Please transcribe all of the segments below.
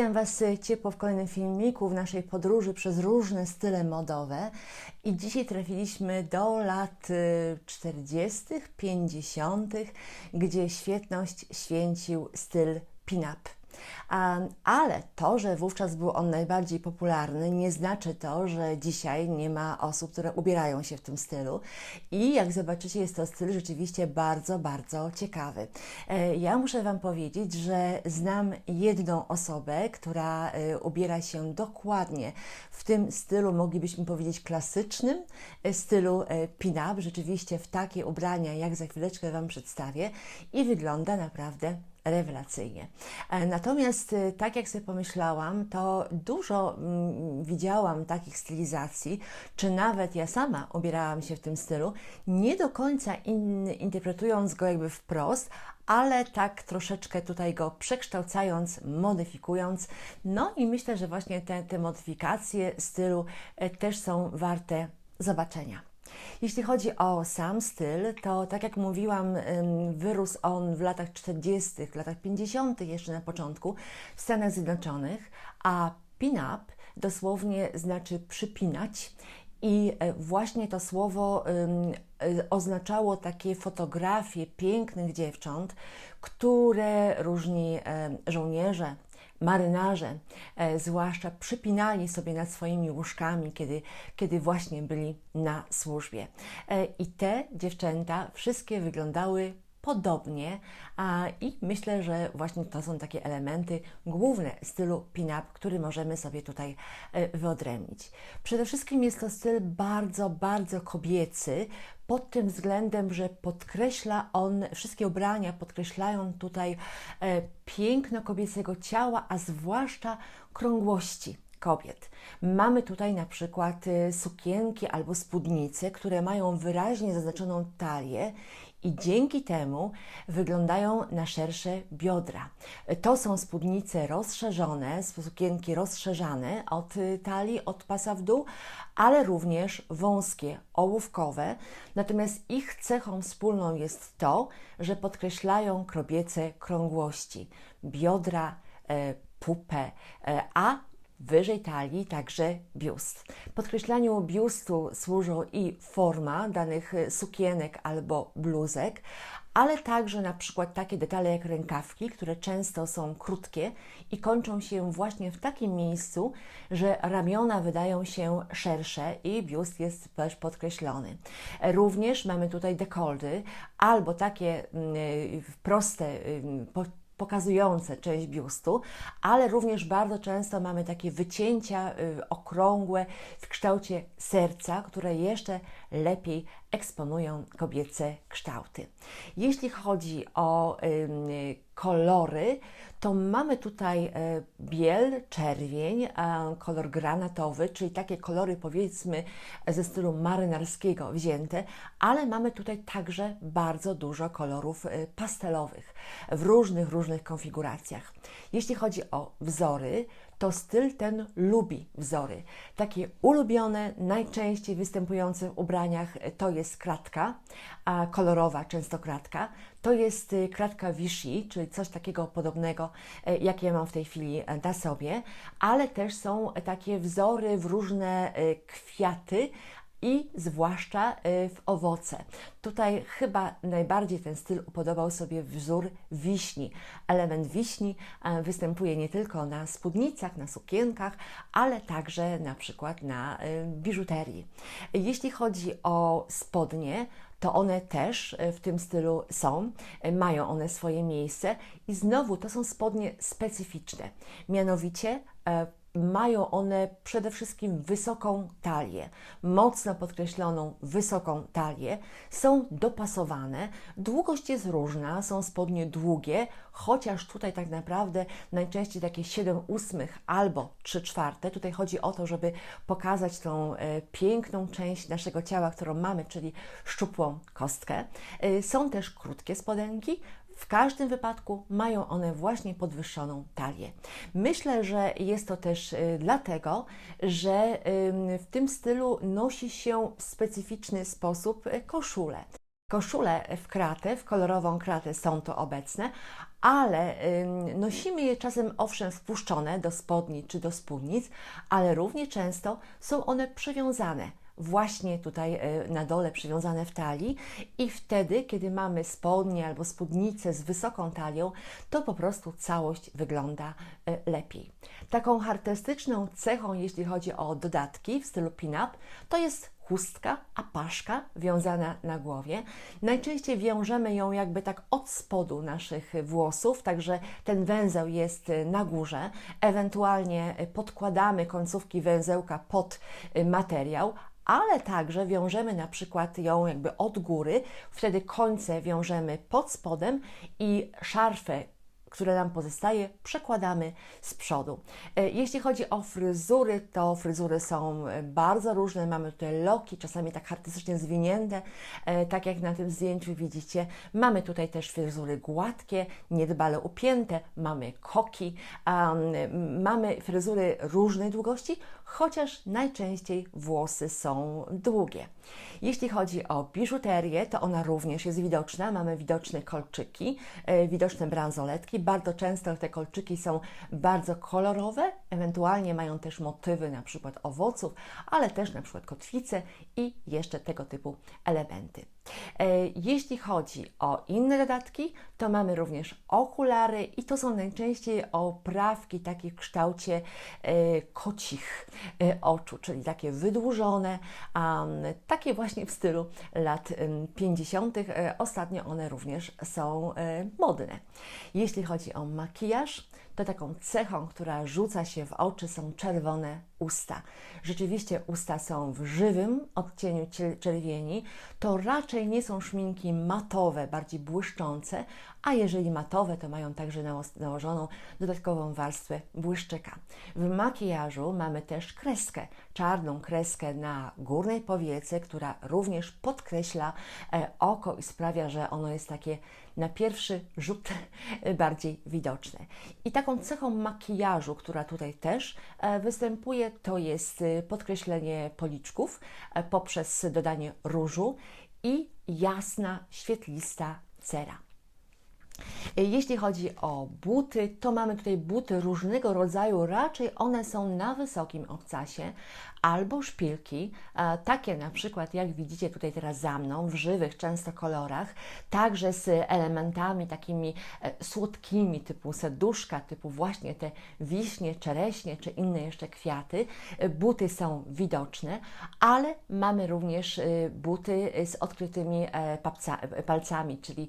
Witam Was ciepło w kolejnym filmiku w naszej podróży przez różne style modowe. I dzisiaj trafiliśmy do lat y, 40., 50., gdzie świetność święcił styl pin-up. Ale to, że wówczas był on najbardziej popularny, nie znaczy to, że dzisiaj nie ma osób, które ubierają się w tym stylu. I jak zobaczycie, jest to styl rzeczywiście bardzo, bardzo ciekawy. E, Ja muszę Wam powiedzieć, że znam jedną osobę, która e, ubiera się dokładnie w tym stylu, moglibyśmy powiedzieć klasycznym e, stylu pin-up, rzeczywiście w takie ubrania, jak za chwileczkę Wam przedstawię i wygląda naprawdę rewelacyjnie. E, Natomiast e, tak jak sobie pomyślałam, to dużo mm, widziałam takich stylizacji, czy nawet ja sama ubierałam się w tym stylu, nie do końca in, interpretując go jakby wprost, ale tak troszeczkę tutaj go przekształcając, modyfikując. No i myślę, że właśnie te, te modyfikacje stylu e, też są warte zobaczenia. Jeśli chodzi o sam styl, to tak jak mówiłam, wyrósł on w latach 40., w latach 50., jeszcze na początku w Stanach Zjednoczonych, a pin-up dosłownie znaczy przypinać. I e, właśnie to słowo e, oznaczało takie fotografie pięknych dziewcząt, które różni żołnierze, marynarze, e, zwłaszcza przypinali sobie nad swoimi łóżkami, kiedy, kiedy właśnie byli na służbie. E, I te dziewczęta wszystkie wyglądały podobnie a, i myślę, że właśnie to są takie elementy główne stylu pin-up, który możemy sobie tutaj e, wyodrębnić. Przede wszystkim jest to styl bardzo, bardzo kobiecy, pod tym względem, że podkreśla on, wszystkie ubrania podkreślają tutaj e, piękno kobiecego ciała, a zwłaszcza krągłości kobiet. Mamy tutaj na przykład e, sukienki albo spódnice, które mają wyraźnie zaznaczoną talię i dzięki temu wyglądają na szersze biodra. To są spódnice rozszerzone, sukienki rozszerzane od talii, od pasa w dół, ale również wąskie, ołówkowe. Natomiast ich cechą wspólną jest to, że podkreślają kobiece krągłości, biodra, e, pupę, e, a wyżej talii także biust. Podkreślaniu biustu służą i forma danych sukienek albo bluzek, ale także na przykład takie detale jak rękawki, które często są krótkie i kończą się właśnie w takim miejscu, że ramiona wydają się szersze i biust jest też podkreślony. Również mamy tutaj dekoldy albo takie mm, proste mm, pokazujące część biustu, ale również bardzo często mamy takie wycięcia y, okrągłe w kształcie serca, które jeszcze lepiej eksponują kobiece kształty. Jeśli chodzi o kolory, to mamy tutaj e, biel, czerwień, kolor granatowy, czyli takie kolory powiedzmy ze stylu marynarskiego wzięte, ale mamy tutaj także bardzo dużo kolorów e, pastelowych w różnych, różnych konfiguracjach. Jeśli chodzi o wzory, to styl ten lubi wzory. Takie ulubione, najczęściej występujące w ubraniach e, to jest kratka, a kolorowa często kratka. To jest y, kratka Vichy, czyli coś takiego podobnego, e, jak ja mam w tej chwili e, na sobie, ale też są takie wzory w różne e, kwiaty, i zwłaszcza y, w owoce. Tutaj chyba najbardziej ten styl upodobał sobie wzór wiśni. Element wiśni występuje nie tylko na spódnicach, na sukienkach, ale także na przykład na y, biżuterii. Jeśli chodzi o spodnie, to one też e, w tym stylu są, mają one swoje miejsce i znowu to są spodnie specyficzne. Mianowicie e, mają one przede wszystkim wysoką talię, mocno podkreśloną wysoką talię, są dopasowane, długość jest różna, są spodnie długie, chociaż tutaj tak naprawdę najczęściej takie 7 ósmych albo 3 czwarte. Tutaj chodzi o to, żeby pokazać tą e, piękną część naszego ciała, którą mamy, czyli szczupłą kostkę. E, są też krótkie spodenki, w każdym wypadku mają one właśnie podwyższoną talię. Myślę, że jest to też y, dlatego, że w tym stylu nosi się w specyficzny sposób y, koszulę. Koszule w kratę, w kolorową kratę są to obecne, ale nosimy je czasem owszem spuszczone do spodni czy do spódnic, ale równie często są one przywiązane właśnie tutaj e, na dole przywiązane w talii i wtedy, kiedy mamy spodnie albo spódnicę z wysoką talią, to po prostu całość wygląda e, lepiej. Taką charakterystyczną cechą, jeśli chodzi o dodatki w stylu pin-up, to jest chustka, apaszka wiązana na głowie. Najczęściej wiążemy ją jakby tak od spodu naszych włosów, także ten węzeł jest na górze. Ewentualnie podkładamy końcówki węzełka pod materiał, ale także wiążemy na przykład ją jakby od góry, wtedy końce wiążemy pod spodem i szarfę które nam pozostaje, przekładamy z przodu. E, jeśli chodzi o fryzury, to fryzury są bardzo różne. Mamy tutaj loki, czasami tak artystycznie zwinięte, e, tak jak na tym zdjęciu widzicie. Mamy tutaj też fryzury gładkie, niedbale upięte, mamy koki, mamy fryzury różnej długości, chociaż najczęściej włosy są długie. Jeśli chodzi o biżuterię, to ona również jest widoczna. Mamy widoczne kolczyki, widoczne bransoletki, bardzo często te kolczyki są bardzo kolorowe, ewentualnie mają też motywy na przykład owoców, ale też na przykład kotwice i jeszcze tego typu elementy. E, jeśli chodzi o inne dodatki, to mamy również okulary i to są najczęściej oprawki takie w kształcie e, kocich e, oczu, czyli takie wydłużone, takie właśnie w stylu lat 50. Ostatnio one również są modne. Jeśli chodzi o makijaż, to taką cechą, która rzuca się w oczy, są czerwone usta. Rzeczywiście usta są w żywym odcieniu czerwieni, to raczej nie są szminki matowe, bardziej błyszczące, a jeżeli matowe, to mają także nałożoną dodatkową warstwę błyszczyka. W makijażu mamy też kreskę, czarną kreskę na górnej powiece, która również podkreśla e, oko i sprawia, że ono jest takie na pierwszy rzut bardziej widoczne. I taką cechą makijażu, która tutaj też e, występuje, to jest e, podkreślenie policzków poprzez dodanie różu i jasna, świetlista cera. Jeśli chodzi o buty, to mamy tutaj buty różnego rodzaju, raczej one są na wysokim obcasie albo szpilki, e, takie na przykład jak widzicie tutaj teraz za mną, w żywych często kolorach, także z elementami takimi e, słodkimi typu serduszka, typu właśnie te wiśnie, czereśnie czy inne jeszcze kwiaty. E, buty są widoczne, ale mamy również buty z odkrytymi palcami, czyli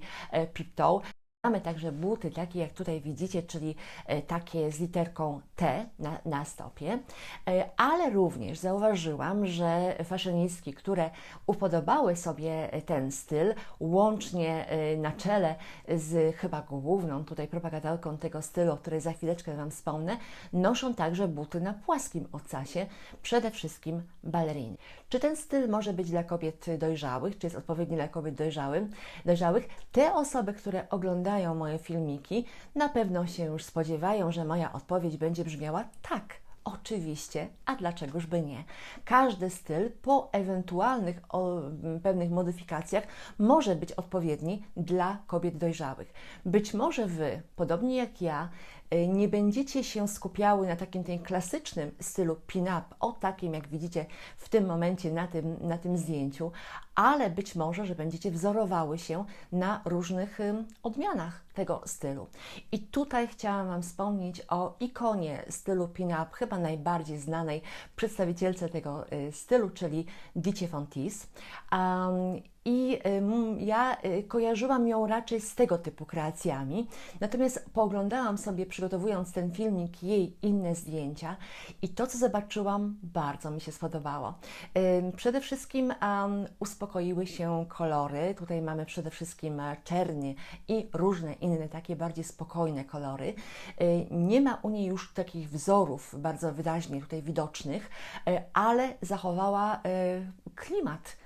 piptoe. Mamy także buty takie jak tutaj widzicie, czyli e, takie z literką T na, na stopie, e, ale również zauważyłam, że fashionistki, które upodobały sobie ten styl, łącznie e, na czele z chyba główną tutaj propagatorką tego stylu, o której za chwileczkę Wam wspomnę, noszą także buty na płaskim ocasie, przede wszystkim baleriny. Czy ten styl może być dla kobiet dojrzałych, czy jest odpowiedni dla kobiet dojrzałych? dojrzałych? Te osoby, które oglądają oglądają moje filmiki, na pewno się już spodziewają, że moja odpowiedź będzie brzmiała tak. Oczywiście, a dlaczegoż by nie? Każdy styl po ewentualnych o, pewnych modyfikacjach może być odpowiedni dla kobiet dojrzałych. Być może Wy, podobnie jak ja, y, nie będziecie się skupiały na takim tym klasycznym stylu pin-up, o takim jak widzicie w tym momencie na tym, na tym zdjęciu, ale być może, że będziecie wzorowały się na różnych odmianach tego stylu. I tutaj chciałam Wam wspomnieć o ikonie stylu pin-up, chyba najbardziej znanej przedstawicielce tego y, stylu, czyli Dicie Fontis. Um, i ja y, kojarzyłam ją raczej z tego typu kreacjami. Natomiast pooglądałam sobie, przygotowując ten filmik, jej inne zdjęcia i to, co zobaczyłam, bardzo mi się spodobało. Przede wszystkim uspokoiły się kolory. Tutaj mamy przede wszystkim e, czernie i różne inne takie bardziej spokojne kolory. Y, nie ma u niej już takich wzorów bardzo wyraźnie tutaj widocznych, e, ale zachowała e, klimat e,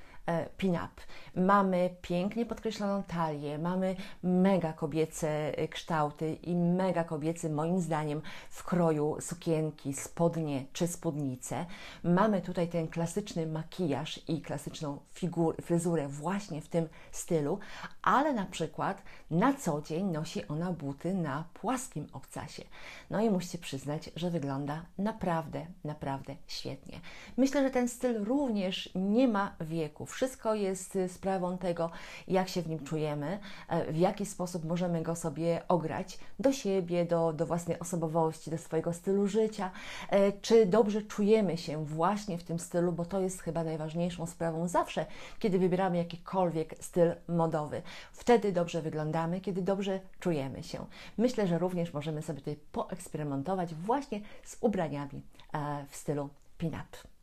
pin-up. Mamy pięknie podkreśloną talię, mamy mega kobiece e, kształty i mega kobiecy, moim zdaniem, w kroju sukienki, spodnie czy spódnice. Mamy tutaj ten klasyczny makijaż i klasyczną figur, fryzurę właśnie w tym stylu, ale na przykład na co dzień nosi ona buty na płaskim obcasie. No i musicie przyznać, że wygląda naprawdę, naprawdę świetnie. Myślę, że ten styl również nie ma wieku. Wszystko jest y, sprawą tego, jak się w nim czujemy, e, w jaki sposób możemy go sobie ograć do siebie, do, do własnej osobowości, do swojego stylu życia, e, czy dobrze czujemy się właśnie w tym stylu, bo to jest chyba najważniejszą sprawą zawsze, kiedy wybieramy jakikolwiek styl modowy. Wtedy dobrze wyglądamy, kiedy dobrze czujemy się. Myślę, że również możemy sobie tutaj poeksperymentować właśnie z ubraniami e, w stylu pin-up.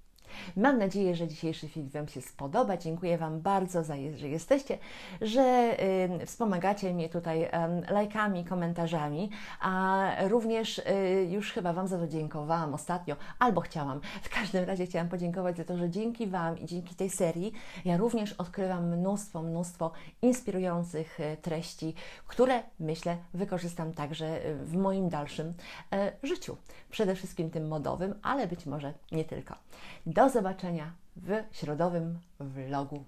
Mam nadzieję, że dzisiejszy film Wam się spodoba. Dziękuję Wam bardzo, za że jesteście, że y, wspomagacie mnie tutaj y, lajkami, komentarzami, a również y, już chyba Wam za to dziękowałam ostatnio, albo chciałam. W każdym razie chciałam podziękować za to, że dzięki Wam i dzięki tej serii ja również odkrywam mnóstwo, mnóstwo inspirujących y, treści, które myślę wykorzystam także y, w moim dalszym y, życiu. Przede wszystkim tym modowym, ale być może nie tylko. Do zobaczenia w środowym vlogu